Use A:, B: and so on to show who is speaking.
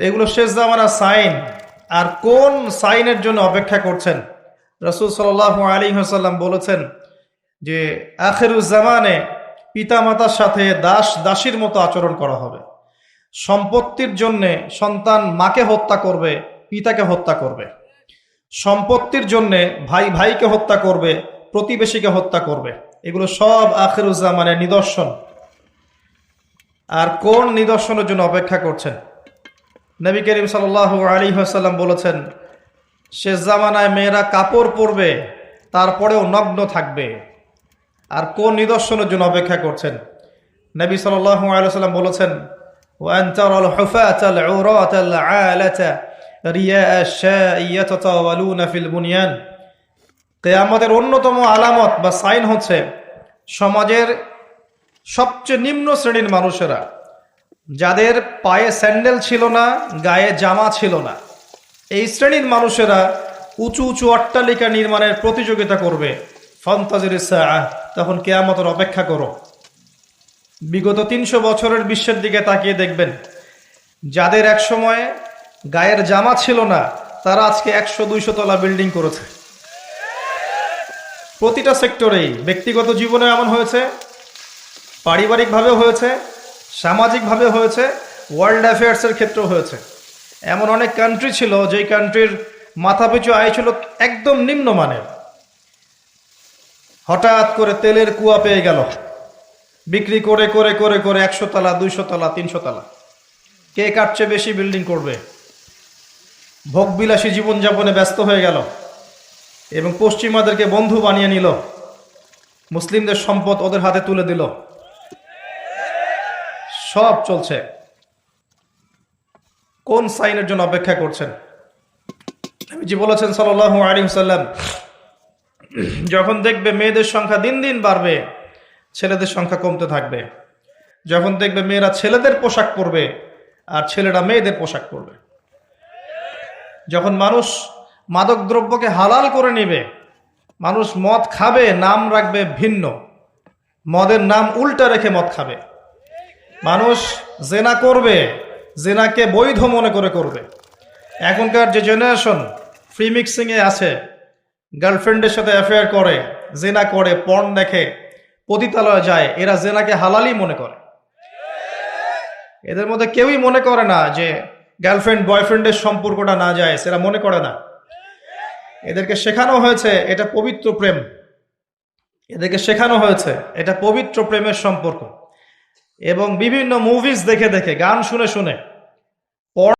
A: এগুলো শেষ জামানা সাইন। আর কোন সাইনের জন্য অপেক্ষা করছেন? রসুল সাল আলী হাসাল্লাম বলেছেন যে আখেরুজ্জামানে পিতামাতার সাথে দাস, দাসীর মতো আচরণ করা হবে। সম্পত্তির জন্যে সন্তান মাকে হত্যা করবে, পিতাকে হত্যা করবে। সম্পত্তির জন্যে ভাই, ভাইকে হত্যা করবে, প্রতিবেশীকে হত্যা করবে। এগুলো সব আখেরুজ্জামানের নিদর্শন। আর কোন নিদর্শনের জন্য অপেক্ষা করছেন? নবী করিম সাল আলী হাসাল্লাম বলেছেন শেষ জামানায় মেয়েরা কাপড় পরবে তারপরেও নগ্ন থাকবে আর কোন নিদর্শনের জন্য অপেক্ষা করছেন নবী সাল্লাল্লাহু আলাইহি সাল্লাম বলেছেন وأن ترى الحفاة العراة العالة رياء الشاء يتطاولون في البنيان কেয়ামতের অন্যতম আলামত বা সাইন হচ্ছে সমাজের সবচেয়ে নিম্ন শ্রেণীর মানুষেরা যাদের পায়ে স্যান্ডেল ছিল না, গায়ে জামা ছিল না। এই শ্রেণির মানুষেরা উঁচু উঁচু অট্টালিকা নির্মাণের প্রতিযোগিতা করবে। ফন্তাজির তখন কেয়ামতের অপেক্ষা করো। বিগত তিনশো বছরের বিশ্বের দিকে তাকিয়ে দেখবেন, যাদের এক সময় গায়ের জামা ছিল না, তারা আজকে একশো দুইশো তলা বিল্ডিং করেছে। প্রতিটা সেক্টরেই, ব্যক্তিগত জীবনে এমন হয়েছে পারিবারিকভাবে হয়েছে সামাজিকভাবে হয়েছে ওয়ার্ল্ড অ্যাফেয়ার্সের ক্ষেত্রেও হয়েছে। এমন অনেক কান্ট্রি ছিল, যেই কান্ট্রির মাথাপিছু আয় ছিল একদম নিম্নমানের। হঠাৎ করে তেলের কুয়া পেয়ে গেল। বিক্রি করে করে করে করে একশো তলা, দুইশো তলা, তিনশো তলা। কে কাটছে বেশি বিল্ডিং করবে? ভোগবিলাসী জীবনযাপনে ব্যস্ত হয়ে গেল। এবং পশ্চিমাদেরকে বন্ধু বানিয়ে নিল। মুসলিমদের সম্পদ ওদের হাতে তুলে দিল। সব চলছে। কোন সাইনের জন্য অপেক্ষা করছেন? জি বলেছেন সাল আলী সাল্লাম যখন দেখবে মেয়েদের সংখ্যা দিন দিন বাড়বে, ছেলেদের সংখ্যা কমতে থাকবে। যখন দেখবে মেয়েরা ছেলেদের পোশাক পরবে, আর ছেলেরা মেয়েদের পোশাক পরবে। যখন মানুষ মাদক দ্রব্যকে হালাল করে নেবে, মানুষ মদ খাবে, নাম রাখবে ভিন্ন। মদের নাম উল্টা রেখে মদ খাবে। মানুষ জেনা করবে, জেনাকে বৈধ মনে করে করবে। এখনকার যে জেনারেশন ফ্রি মিক্সিংয়ে আছে গার্লফ্রেন্ডের সাথে অ্যাফেয়ার করে, জেনা করে পণ দেখে, পতিতালয়ে যায়, এরা জেনাকে হালালি মনে করে। এদের মধ্যে কেউই মনে করে না যে গার্লফ্রেন্ড বয়ফ্রেন্ডের সম্পর্কটা না যায়, সেরা মনে করে না। এদেরকে শেখানো হয়েছে, এটা পবিত্র প্রেম। এদেরকে শেখানো হয়েছে, এটা পবিত্র প্রেমের সম্পর্ক। এবং বিভিন্ন মুভিজ দেখে দেখে গান শুনে শুনে।